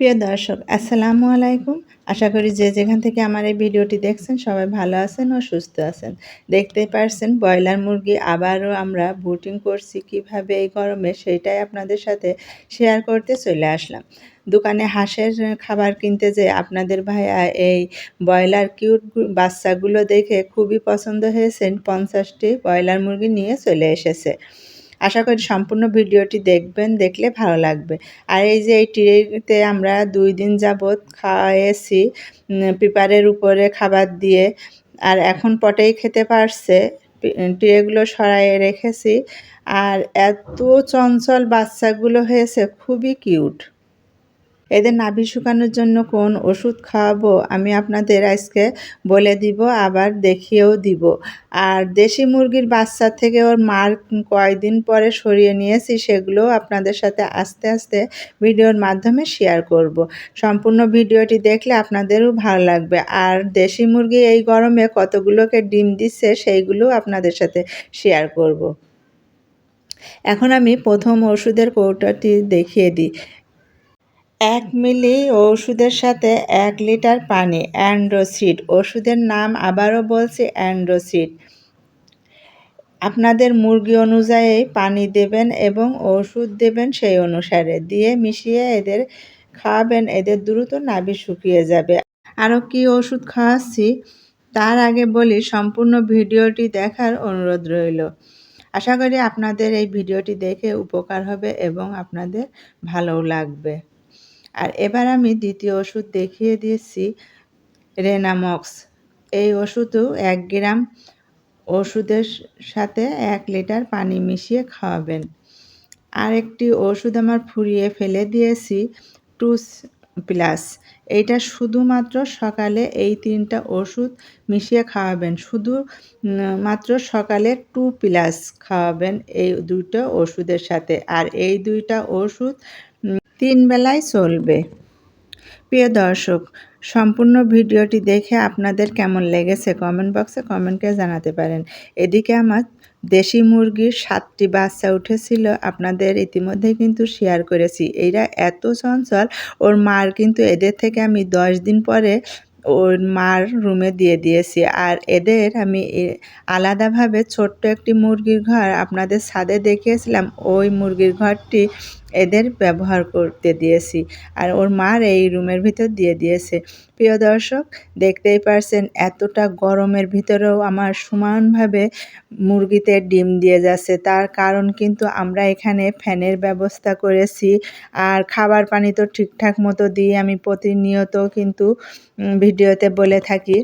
প্রিয় দর্শক, আসসালামু আলাইকুম। আশা করি যে যেখান থেকে আমার এই ভিডিওটি দেখছেন সবাই ভালো আছেন ও সুস্থ আছেন। দেখতে পারছেন ব্রয়লার মুরগি আবারও আমরা বুটিং করছি কীভাবে এই গরমে সেইটাই আপনাদের সাথে শেয়ার করতে চলে আসলাম। দোকানে হাঁসের খাবার কিনতে যে আপনাদের ভাইয়া এই ব্রয়লার কিউট বাচ্চাগুলো দেখে খুবই পছন্দ হয়েছেন। পঞ্চাশটি ব্রয়লার মুরগি নিয়ে চলে এসেছে। আশা করি সম্পূর্ণ ভিডিওটি দেখবেন, দেখলে ভালো লাগবে। আর এই যে এই ট্রেতে আমরা দুই দিন যাবৎ খাওয়াইছি পেপারের উপরে খাবার দিয়ে, আর এখন পটেই খেতে পারছে। ট্রেগুলো সরাইয়ে রেখেছি, আর এত চঞ্চল বাচ্চাগুলো হয়েছে, খুবই কিউট। এদের নাভি শুকানোর জন্য কোন ওষুধ খাওয়াবো আমি আপনাদের আজকে বলে দিব, আবার দেখিয়েও দিব আর দেশি মুরগির বাচ্চা থেকে ওর মার কয়দিন পরে সরিয়ে নিয়েছি, সেগুলোও আপনাদের সাথে আস্তে আস্তে ভিডিওর মাধ্যমে শেয়ার করব। সম্পূর্ণ ভিডিওটি দেখলে আপনাদেরও ভালো লাগবে আর দেশি মুরগি এই গরমে কতগুলোকে ডিম দিচ্ছে সেইগুলো আপনাদের সাথে শেয়ার করব। এখন আমি প্রথম ওষুধের কৌটাটি দেখিয়ে দিই এক মিলি ওষুধের সাথে এক লিটার পানি, অ্যান্ড্রোসিড। ওষুধের নাম আবারও বলছি অ্যান্ড্রোসিড। আপনাদের মুরগি অনুযায়ী পানি দেবেন এবং ওষুধ দেবেন সেই অনুসারে। দিয়ে মিশিয়ে এদের খাওয়াবেন, এদের দ্রুত নাভি শুকিয়ে যাবে। আরও কি ওষুধ খাওয়াচ্ছি? তার আগে বলি, সম্পূর্ণ ভিডিওটি দেখার অনুরোধ রইল। আশা করি আপনাদের এই ভিডিওটি দেখে উপকার হবে এবং আপনাদের ভালোও লাগবে। আর এবার আমি দ্বিতীয় ওষুধ দেখিয়ে দিয়েছি রেনামক্স এই ওষুধও এক গ্রাম ওষুধের সাথে এক লিটার পানি মিশিয়ে খাওয়াবেন। আর একটি ওষুধ আমার ফুরিয়ে ফেলে দিয়েছি টুস প্লাস এইটা শুধুমাত্র সকালে এই তিনটা ওষুধ মিশিয়ে খাওয়াবেন, শুধু মাত্র সকালে টু প্লাস খাওয়াবেন এই দুটো ওষুধের সাথে। আর এই দুইটা ওষুধ তিন বেলায় চলবে। প্রিয় দর্শক, সম্পূর্ণ ভিডিওটি দেখে আপনাদের কেমন লেগেছে কমেন্ট বক্সে কমেন্ট করে জানাতে পারেন। এদিকে আমার দেশি মুরগির সাতটি বাচ্চা উঠেছিল, আপনাদের ইতিমধ্যে কিন্তু শেয়ার করেছি। এরা এত চঞ্চল, ওর মার কিন্তু এদের থেকে আমি দশ দিন পরে ওর মার রুমে দিয়ে দিয়েছি। আর এদের আমি আলাদাভাবে ছোট্ট একটি মুরগির ঘর আপনাদের ছাদে দেখিয়েছিলাম, ওই মুরগির ঘরটি এদের ব্যবহার করতে দিয়েছি। আর ওর মার এই রুমের ভিতর দিয়ে দিয়েছে। প্রিয় দর্শক, দেখতেই পারছেন এতটা গরমের ভিতরেও আমার সমানভাবে মুরগিতে ডিম দিয়ে যাচ্ছে। তার কারণ কিন্তু আমরা এখানে ফ্যানের ব্যবস্থা করেছি আর খাবার পানি তো ঠিকঠাক মতো দিয়ে আমি প্রতিনিয়ত কিন্তু ভিডিওতে বলে থাকি।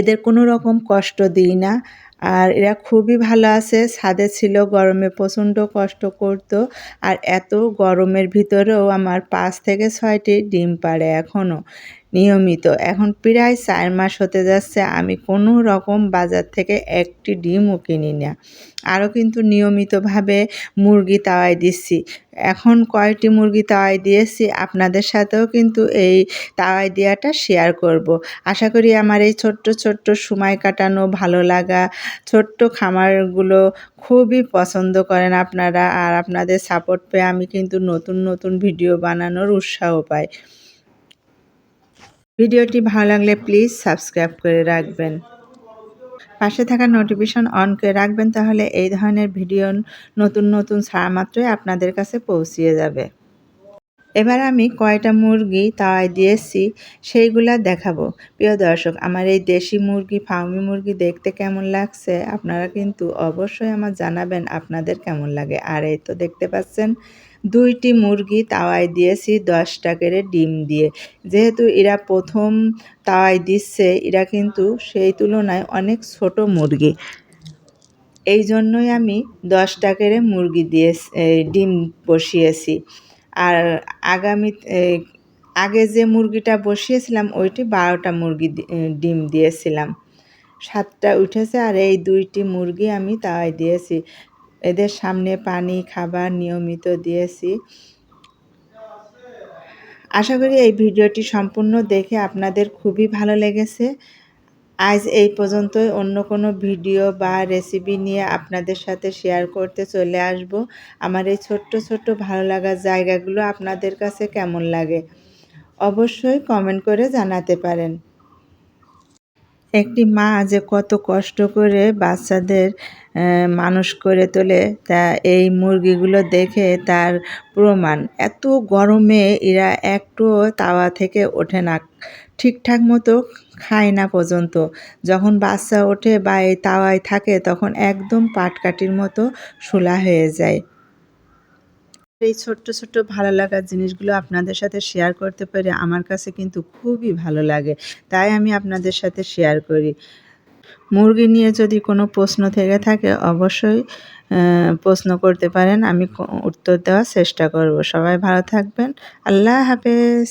এদের কোনো রকম কষ্ট দিই না। আর এরা খুবই ভালো আছে। ছাদে ছিল, গরমে প্রচণ্ড কষ্ট করত। আর এত গরমের ভিতরেও আমার পাঁচ থেকে ছয়টি ডিম পাড়ে এখনও নিয়মিত। এখন প্রায় চার মাস হতে যাচ্ছে, আমি কোনো রকম বাজার থেকে একটি ডিমও কিনি না। আরও কিন্তু নিয়মিতভাবে মুরগি তাওয়াই দিচ্ছি। এখন কয়টি মুরগি তাওয়াই দিয়েছি, আপনাদের সাথেও কিন্তু এই তাওয়াই দেওয়াটা শেয়ার করব। আশা করি আমার এই ছোট্ট ছোট্ট সময় কাটানো ভালো লাগা, ছোট্ট খামারগুলো খুবই পছন্দ করেন আপনারা, আর আপনাদের সাপোর্ট পেয়ে আমি কিন্তু নতুন নতুন ভিডিও বানানোর উৎসাহ পাই। ভিডিওটি ভালো লাগলে প্লিজ সাবস্ক্রাইব করে রাখবেন। পাশে থাকা নোটিফিকেশন অন করে রাখবেন, তাহলে এই ধরনের ভিডিও নতুন নতুন ছাড়া মাত্রই আপনাদের কাছে পৌঁছিয়ে যাবে। এবার আমি কয়টা মুরগি তাওয়ায় দিয়েছি সেইগুলা দেখাবো। প্রিয় দর্শক, আমার এই দেশি মুরগি, ফার্মি মুরগি দেখতে কেমন লাগছে? আপনারা কিন্তু অবশ্যই আমার জানাবেন আপনাদের কেমন লাগে। আর এই তো দেখতে পাচ্ছেন, দুইটি মুরগি তাওয়ায় দিয়েছি দশটা করে ডিম দিয়ে। যেহেতু এরা প্রথম তাওয়ায় দিচ্ছে, এরা কিন্তু সেই তুলনায় অনেক ছোট মুরগি। এই জন্যই আমি দশটা করে মুরগি দিয়ে ডিম বসিয়েছি। আর আগামী আগে যে মুরগিটা বসিয়েছিলাম, ওইটি বারোটা মুরগি ডিম দিয়েছিলাম। সাতটা উঠেছে আর এই দুইটি মুরগি আমি তাওয়ায় দিয়েছি। এদের সামনে পানি, খাবার নিয়মিত দিয়েছি। আশা করি এই ভিডিওটি সম্পূর্ণ দেখে আপনাদের খুবই ভালো লেগেছে। আজ এই পর্যন্তই। অন্য কোনো ভিডিও বা রেসিপি নিয়ে আপনাদের সাথে শেয়ার করতে চলে আসব। আমার এই ছোট্ট ছোট্ট, ভালো লাগার জায়গাগুলো আপনাদের কাছে কেমন লাগে? অবশ্যই কমেন্ট করে জানাতে পারেন। একটি মা যে কত কষ্ট করে বাচ্চাদের মানুষ করে তোলে, তা এই মুরগিগুলো দেখে তার প্রমাণ। এত গরমে এরা একটুও তাওয়া থেকে ওঠে না, ঠিকঠাক মতো খায় না পর্যন্ত। যখন বাচ্চা ওঠে বা এই তাওয়ায় থাকে, তখন একদম পাটকাঠির মতো শোলা হয়ে যায়। এই ছোট্ট ছোট্ট ভালো লাগার জিনিসগুলো আপনাদের সাথে শেয়ার করতে পেরে আমার কাছে কিন্তু খুবই ভালো লাগে। তাই আমি আপনাদের সাথে শেয়ার করি। মুরগি নিয়ে যদি কোনো প্রশ্ন থেকে থাকে, অবশ্যই প্রশ্ন করতে পারেন। আমি উত্তর দেওয়ার চেষ্টা করব। সবাই ভালো থাকবেন। আল্লাহ হাফেজ।